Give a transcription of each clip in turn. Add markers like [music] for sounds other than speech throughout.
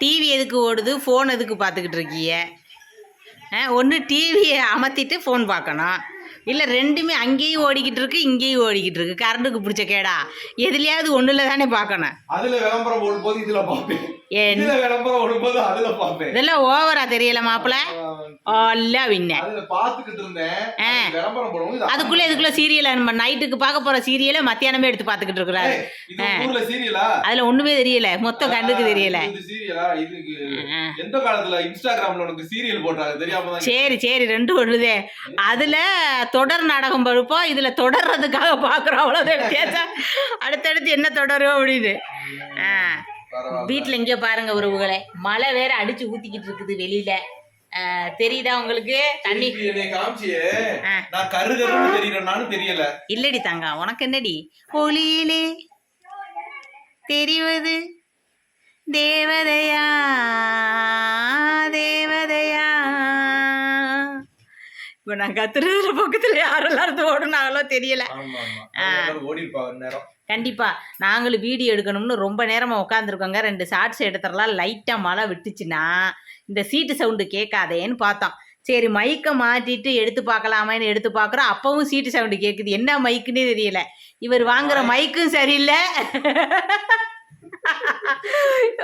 TV எதுக்கு ஓடுது? Phone எதுக்கு பார்த்துக்கிட்டு இருக்கீங்க? ஒன்று டிவியை அமர்த்திட்டு ஃபோன் பார்க்கணும். இல்லை ரெண்டுமே அங்கேயும் ஓடிக்கிட்டு இருக்கு இங்கேயும் ஓடிக்கிட்டு இருக்கு. கரண்ட்டுக்கு பிடிச்ச கேடா. எதுலையாவது ஒன்றில் தானே பார்க்கணும். அதுல விளம்பரம் பாப்பேன் ஏன் இதுல விளம்பரம் ஓடும்போது அதுல பாப்பேன் இதெல்லாம் ஓவரா தெரியல மாப்பிள்ள? அல்ல பாத்துக்கிட்டு இது அதுக்குள்ள இதுக்குள்ள சீரியல் நம்ம நைட்டுக்கு பார்க்க போற சீரியலை மத்தியானமே எடுத்து பார்த்துக்கிட்டு இருக்கிறாரு. அதுல ஒண்ணுமே தெரியல. மொத்தம் கண்டுக்கு தெரியல. சரி சரி ரெண்டு ஒண்ணுதே. அதுல தொடர் நாடகம் பழுப்போம் இதுல தொடர்றதுக்காக பாக்குறோம். அவ்வளவுதான் வித்தியாசம் அடுத்தடுத்து என்ன தொடரும் அப்படின்னு. வீட்டில் இங்கே பாருங்க உறவுகளே. மழை வேற அடிச்சு ஊத்திக்கிட்டு இருக்குது வெளியில. தெரியுதா உங்களுக்கு? தண்ணி. தெரியல. இல்லடி தங்க உனக்கு என்னடி? ஒளியிலே தெரிவது தேவதையா? தேவதையா? இப்போ நான் கத்துறதுல பக்கத்தில் யாரெல்லாம் ஓடுனாங்களோ தெரியல. ஓடி இருப்பாங்க நேரம். கண்டிப்பா. நாங்களும் வீடியோ எடுக்கணும்னு ரொம்ப நேரமா உட்காந்துருக்கோங்க ரெண்டு ஷார்ட்ஸ் எடுத்துடலாம் லைட்டா மழை விட்டுச்சுன்னா இந்த சீட்டு சவுண்டு கேட்காதேன்னு பார்த்தோம். சரி மைக்கை மாட்டிட்டு எடுத்து பார்க்கலாமேன்னு எடுத்து பார்க்குறோம். அப்பவும் சீட்டு சவுண்டு கேட்குது. என்ன மைக்குன்னே தெரியல. இவர் வாங்குற மைக்கும் சரியில்லை. [laughs]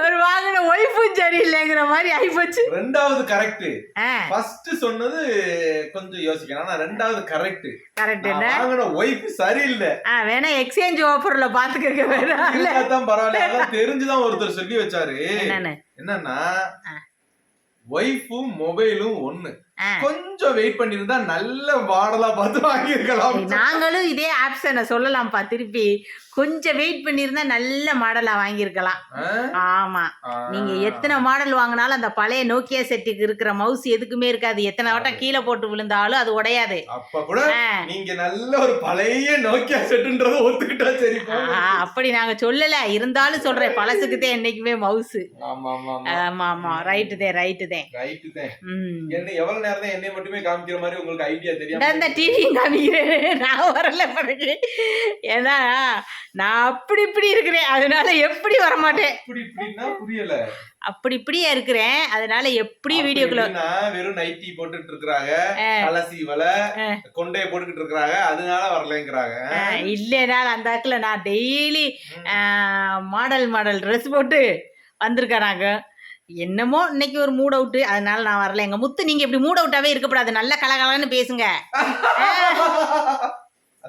இவர் வாங்கின ஒய்ஃபும் சரியில்லைங்கிற மாதிரி ஆயிப்போச்சு. ரெண்டாவது கரெக்ட் ஃபர்ஸ்ட் சொன்னது கொஞ்சம் யோசிக்கணும். ஆனா ரெண்டாவது கரெக்ட் கரெக்ட் என்ன? வாங்கின ஒய்ஃப் சரியில்லை. ஆ வேணா எக்ஸ்சேஞ்ச் ஆஃபர்ல பாத்துக்க வேணா. இல்ல தான் பரவாயில்ல. அதான் தெரிஞ்சுதான் ஒருத்தர் சொல்லி வச்சாரு. என்னன்னு. ஒய்ஃபும் மொபைலும் ஒண்ணு. கொஞ்சம் வெயிட் பண்ணிருந்தா நல்ல மாடலா பார்த்து வாங்கியிருக்கலாம். நாங்களும் இதே ஆப்ஷனை சொல்லலாம்ப்பா திருப்பி. கொஞ்சம் வெயிட் பண்ணியிருந்தா நல்ல மாடலா வாங்கியிருக்கலாம்? ஆமா. நீங்க எத்தனை மாடல் வாங்கினாலும் அந்த பழைய நோக்கியா செட்டுக்கு இருக்கிற மவுஸ் எதுக்குமே இருக்காது. எத்தனை வட்டம் கீழே போட்டு விழுந்தாலும் அது உடையாது. அப்ப கூட. நீங்க நல்ல ஒரு பழைய நோக்கியா செட்டுன்றத ஒத்துக்கிட்டா சரி அப்படி நாங்க சொல்லல. இருந்தாலும் சொல்றேன் பழசுக்குதே என்னைக்குமே மவுஸ் ஆமா ஆமா ரைட்டு தே ரைட்டு தே. ரைட்டு ம். என்ன எவ்வளவு நேரம் தான் என்னை மட்டுமே காமிக்கிற மாதிரி உங்களுக்கு ஐடியா தெரியாம இந்த டிவி காமிக்கிறேன். நான் வரல பிறகு. ஏன்னா நான் அப்படி இப்படி இருக்கிறேன் அதனால எப்படி வரமாட்டேன்? இப்படி இப்படின்னா புரியல. அப்படி இப்படியே இருக்கிறேன் அதனால எப்படி வீடியோக்குள்ள வெறும் நைட்டி போட்டுட்டு இருக்காங்க. அலசி வலை கொண்டைய போட்டுக்கிட்டு இருக்காங்க அதனால வரலங்கிறாங்க. இல்லைனால அந்த இடத்துல நான் டெய்லி மாடல் மாடல் ட்ரெஸ் போட்டு வந்திருக்கறாங்க என்னமோ இன்னைக்கு ஒரு மூட் அவுட்டு அதனால நான் வரல. எங்க முத்து நீங்க இப்படி மூட் அவுட்டாவே இருக்கக்கூடாது நல்ல கலகலன்னு பேசுங்க.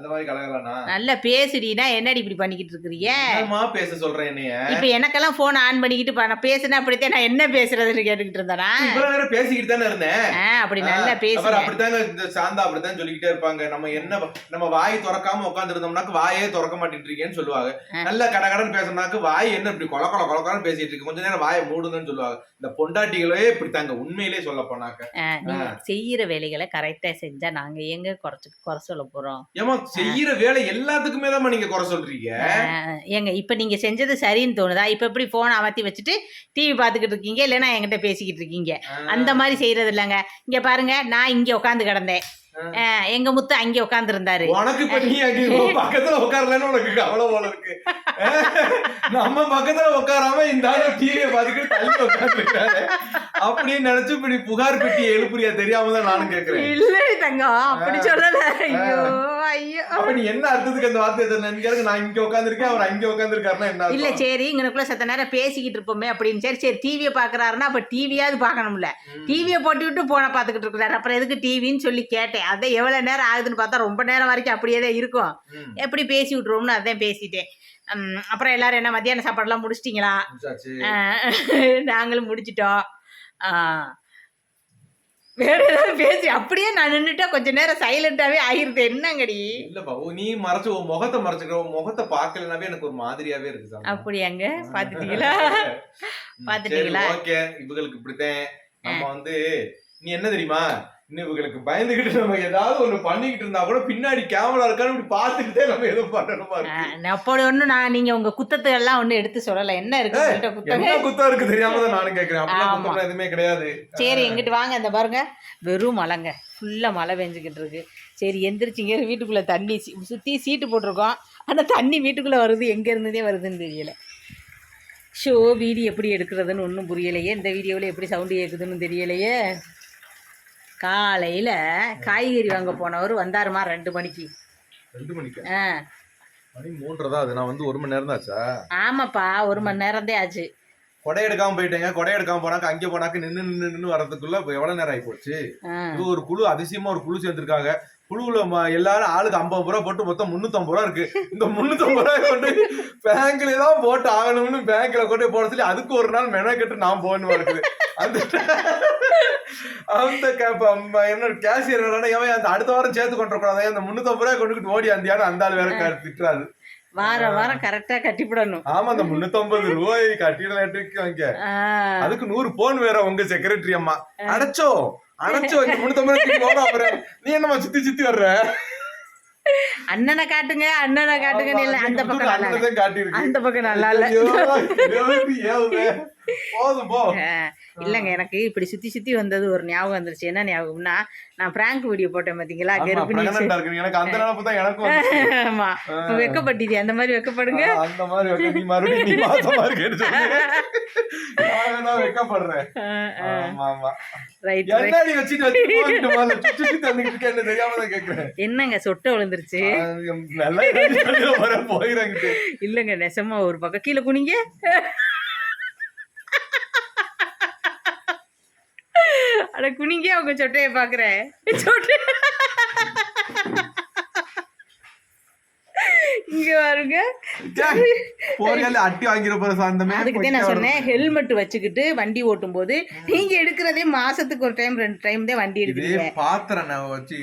அந்த மாதிரி கலகலனா? நல்லா பேசுடினா என்னடி இப்படி பண்ணிக்கிட்டு இருக்கிறீங்க என்னம்மா பேச சொல்றேன் என்னைய? இப்ப எனக்கெல்லாம் போன் ஆன் பண்ணிக்கிட்டு நான் பேசுனா அப்படித்தான் நான் என்ன பேசுறதுன்னு கேட்டுக்கிட்டு இருந்தேனா? இவ்வளவு நேரம் பேசிக்கிட்டு தானே இருந்தேன் அப்படி நல்லா அப்புறம் பேசுங்க அப்படித்தாங்க இந்த சாந்தா அப்படித்தான் சொல்லிக்கிட்டே இருப்பாங்க. நம்ம என்ன நம்ம வாய் திறக்காம உட்கார்ந்து இருந்தோம்னாக்க வாயே திறக்க மாட்டேன்றீங்கன்னு சொல்லுவாங்க. ஆ. நல்ல கடகடன்னு பேசணும்னாக்க வாய் என்ன இப்படி கொல கொல கொலக்காரன்னு பேசிட்டு இருக்கு. கொஞ்ச நேரம் வாயை மூடுங்கன்னு சொல்லுவாங்க. இந்த பொண்டாட்டிகளே இப்படித்தாங்க. உண்மையிலே சொல்ல போனாக்க. செய்யற வேலைகளை கரெக்டா செஞ்சா நாங்க எங்க குறைச்சு குறை சொல்ல போறோம்? ஏமா செய்யற வேலை எல்லாத்துக்குமே தான் நீங்க குறை சொல்றீங்க. ஏங்க இப்ப நீங்க செஞ்சது சரின்னு தோணுதா? இப்ப எப்படி போன் அமர்த்தி வச்சுட்டு டிவி பார்த்துக்கிட்டு இருக்கீங்க? இல்லைன்னா என்கிட்ட பேசிக்கிட்டு இருக்கீங்க? அந்த மாதிரி செய்யறது இல்லைங்க. இங்க பாருங்க நான் இங்க உட்காந்து கிடந்தேன். எங்க முத்து அங்க உட்காந்து இருந்தாரு உனக்கு இப்ப நீ அங்க பக்கத்துல உட்காரலன்னு உனக்கு கவலை போல இருக்கு. நம்ம பக்கத்துல உட்காராம இந்த ஆளு டிவியை பார்த்துக்கிட்டு தள்ளி உட்காந்துருக்காரு அப்படின்னு நினைச்சு இப்படி புகார் பெட்டி எழுப்புறியா தெரியாம தான் நானும் கேக்குறேன். இல்ல தங்கம் அப்படி சொல்லல. ஐயோ ஐயோ. அப்ப நீ என்ன அர்த்தத்துக்கு அந்த வார்த்தை நினைக்கிறது நான் இங்க உட்காந்துருக்கேன் அவர் அங்க உட்காந்துருக்காருன்னா என்ன இல்ல? சரி இங்கனக்குள்ள சத்த நேரம் பேசிக்கிட்டு இருப்போமே அப்படின்னு. சரி சரி டிவியை பாக்குறாருன்னா அப்ப டிவியாவது பார்க்கணும்ல. ம். டிவியை போட்டு விட்டு போன பாத்துக்கிட்டு இருக்கிறாரு. அப்புறம் எதுக்கு டிவின்னு சொல்லி கேட்டேன். அதான் எவ்வளவு நேரம் ஆகுதுன்னு பார்த்தா ரொம்ப நேரம் வரைக்கும் அப்படியே தான் இருக்கும். எப்படி பேசி விட்டுருவோம்னு அதான் பேசிட்டேன். அப்புறம் எல்லாரும் என்ன மத்தியான சாப்பாடுலாம் முடிச்சிட்டிங்களா? நாங்களும் முடிச்சிட்டோம். வேற ஏதாவது பேசி அப்படியே நான் நின்றுட்டா கொஞ்ச நேரம் சைலண்டாவே ஆகிருது என்னங்கடி? இல்ல பாபு நீ மறைச்சு உன் முகத்தை மறைச்சுக்கிற முகத்தை பாக்கலனாவே எனக்கு ஒரு மாதிரியாவே இருக்கு. அப்படியாங்க? பாத்துட்டீங்களா பாத்துட்டீங்களா? ஓகே. இவங்களுக்கு இப்படித்தான். நம்ம வந்து நீ என்ன தெரியுமா? இன்னும் இவங்களுக்கு பயந்துகிட்டு நம்ம ஏதாவது ஒண்ணு பண்ணிக்கிட்டு இருந்தா கூட பின்னாடி கேமரா இருக்கான்னு இப்படி பார்த்துக்கிட்டே நம்ம ஏதோ பண்ணணுமா இருக்கு? அப்படி ஒன்றும் நான் நீங்க உங்க குத்தத்தை எல்லாம் ஒன்றும் எடுத்து சொல்லலை. என்ன இருக்கு என்ன குத்தம் இருக்கு தெரியாம தான் நானும் கேக்குறேன். அப்படிலாம் எதுவுமே கிடையாது. சரி எங்கிட்டு வாங்க இந்த பாருங்க. வெறும் மழைங்க ஃபுல்லாக மழை பெஞ்சுக்கிட்டு இருக்கு. சரி எந்திரிச்சிங்க. வீட்டுக்குள்ளே தண்ணி சுற்றி சீட்டு போட்டிருக்கோம். ஆனால் தண்ணி வீட்டுக்குள்ளே வருது எங்கே இருந்ததே வருதுன்னு தெரியல. ஷோ வீடியோ எப்படி எடுக்கிறதுன்னு ஒன்றும் புரியலையே. இந்த வீடியோவில் எப்படி சவுண்டு கேட்குதுன்னு தெரியலையே. காலையில் காய்கறி வாங்க போனவர் வந்தாருமா ரெண்டு மணிக்கு. ரெண்டு மணிக்கு? ஆ. மணி மூன்றரை தான் அது நான் வந்து ஒரு மணி நேரம் தான் ஆச்சா? ஆமாப்பா ஒரு மணி நேரம்தே ஆச்சு. கொடை எடுக்காம போயிட்டேங்க. கொடை எடுக்காம போனாக்க அங்கே போனாக்க நின்று நின்று நின்று வரதுக்குள்ள இப்போ எவ்வளவு நேரம் ஆகி போச்சு இது ஒரு குழு அதிசயமா ஒரு குழு சேர்ந்திருக்காங்க. குழுவுல எல்லாரும் ஆளுக்கு ஐம்பது ரூபா போட்டு மொத்தம் முன்னூத்தம்பது ரூபா இருக்கு. இந்த முன்னூத்தம்பது ரூபாய் கொண்டு பேங்க்ல தான் போட்டு ஆகணும்னு பேங்க்ல கொண்டு போட சொல்லி அதுக்கு ஒரு நாள் மெனக்கெட்டு நான் போகணும் இருக்குது. அந்த அந்த க- இப்ப ம- என்ன கேசியர் எவன் அந்த அடுத்த வாரம் சேர்த்து கொண்டு கூடாது அந்த முன்னூத்தம்பது ரூபாய் கொண்டுகிட்டு ஓடி அந்தியான அந்த ஆள் வேற திட்டுறாரு. வாரம் வாரம் கரெக்டாக கட்டிவிடணும் ஆமா அந்த முன்னூத்தம்பது ரூபாய் கட்டிடலாட்டுக்கு அதுக்கு நூறு போன் வேற உங்க செக்ரட்டரி அம்மா. அடைச்சோ அடைச்சோ இந்த முன்னூத்தம்பது அப்புறம். நீ என்னம்மா சுத்தி சுத்தி வர்ற? அண்ணனை காட்டுங்க அண்ணனை காட்டுங்கன்னு இல்லை அந்த பக்கம் நல்லா இல்ல. அந்த பக்கம் நல்லா இல்லை. இல்லைங்க எனக்கு இப்படி சுற்றி சுற்றி வந்தது ஒரு ஞாபகம் வந்துருச்சு. என்ன ஞாபகம்னா நான் பிராங்க் வீடியோ போட்டேன் பார்த்தீங்களா ஆமா, கர்ப்பிணி. ஆமா. வெக்கப்பட்டிது அந்த மாதிரி வெக்கப்படுங்க. நான் வெக்கப்படுறேன். ஆமா, ஆமா. ரைட் என்னடி வச்சுட்டு வச்சுட்டு போயிட்டு சுத்தி இருக்கேன்னு தெரியாம தான் கேக்குறேன். என்னங்க சொட்டை விழுந்துருச்சு நல்லா. இல்லைங்க நெசமா ஒரு பக்கம் கீழே குனிங்க அட குனிங்க அவங்க சொட்டைய பாக்குறேன் சொட்டை இங்க பாருங்க டேய், [laughs] போறியால அட்டி வாங்கிற போற சாந்தமே அதுக்கு தான் நான் சொன்னேன் ஹெல்மெட் வச்சுக்கிட்டு வண்டி ஓட்டும் போது நீங்க எடுக்கிறதே மாசத்துக்கு ஒரு டைம் ரெண்டு டைம் தான் வண்டி எடுக்கிறீங்க. பாத்திரம் நான் வச்சு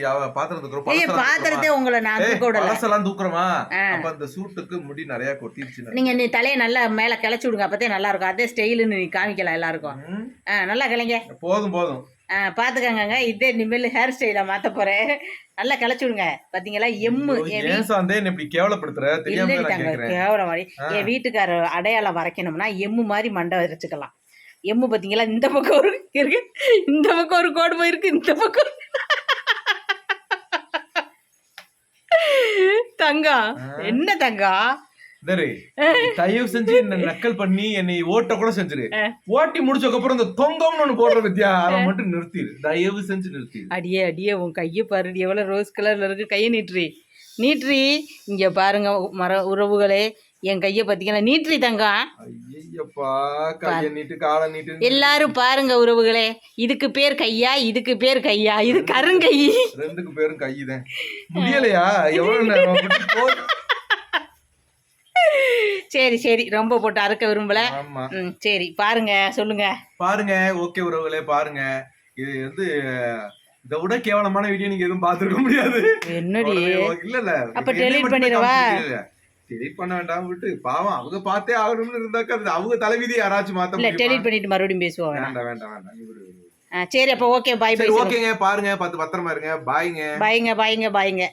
ஏய் பாத்திரத்தை உங்களை நான் தூக்க விடல பழசெல்லாம் தூக்குறோமா. அப்ப அந்த சூட்டுக்கு முடி நிறைய கொட்டிருச்சு நீங்க நீ தலையை நல்லா மேல கிளச்சி விடுங்க அப்பதே நல்லா இருக்கும். அதே ஸ்டைலுன்னு நீ காமிக்கலாம் எல்லாருக்கும். நல்லா கிளைங்க. போதும் போதும். ஆ பார்த்துக்கங்கங்க இதே இனிமேல் ஹேர் ஸ்டைலை மாற்ற போகிறேன் நல்லா கிளச்சி விடுங்க பார்த்தீங்களா எம்மு தாங்க கேவலம் மாதிரி. என் வீட்டுக்காரர் அடையாளம் வரைக்கணும்னா எம்மு மாதிரி மண்டை வச்சுக்கலாம் எம்மு பார்த்தீங்களா இந்த பக்கம் ஒரு இருக்கு. இந்த பக்கம் ஒரு கோடு போயிருக்கு இந்த பக்கம். தங்கம் என்ன தங்கம் தரு தயவு செஞ்சு என்ன நக்கல் பண்ணி என்னை ஓட்ட கூட செஞ்சிரு. ஓட்டி முடிச்சதுக்கு அப்புறம் இந்த தொங்கம்னு ஒண்ணு போடுற வித்யா அதை மட்டும் நிறுத்திடு தயவு செஞ்சு நிறுத்திடு அடியே அடியே உன் கையை பாருடி எவ்வளோ ரோஸ் கலரில் இருக்கு. கையை நீட்ரி நீட்ரி இங்கே பாருங்க மர உறவுகளே என் கையை பார்த்தீங்கன்னா நீட்ரி தங்கம். எல்லாரும் பாருங்க உறவுகளே. இதுக்கு பேர் கையா இதுக்கு பேர் கையா? இது கருங்கை. ரெண்டுக்கு பேரும் கையுதான் முடியலையா? எவ்வளவு. சரி சரி. ரொம்ப போட்டு அறுக்க விரும்பல. ஆமா. சரி. பாருங்க. சொல்லுங்க. பாருங்க. ஓகே உறவுகளே பாருங்க. இது வந்து இதை விட கேவலமான வீடியோ நீங்க எதுவும் பார்த்திருக்க முடியாது. என்னடி? இல்ல இல்ல. அப்ப delete பண்ணிடவா? டெலிட் பண்ண வேண்டாம் விட்டு பாவம் அவங்க பார்த்தே ஆகணும்னு இருந்தாக்க அது அவங்க தலைவிதி யாராச்சும் மாத்த இல்ல? டெலிட் பண்ணிட்டு மறுபடியும் வேணாம். வேண்டாம் வேண்டாம் வேண்டாம். இவரு- சரி அப்போ ஓகே பாய் பாய் ஓகேங்க. பாருங்க. பார்த்து பத்திரமா இருங்க. பாய்ங்க. பாய்ங்க பாய்ங்க பாய்ங்க.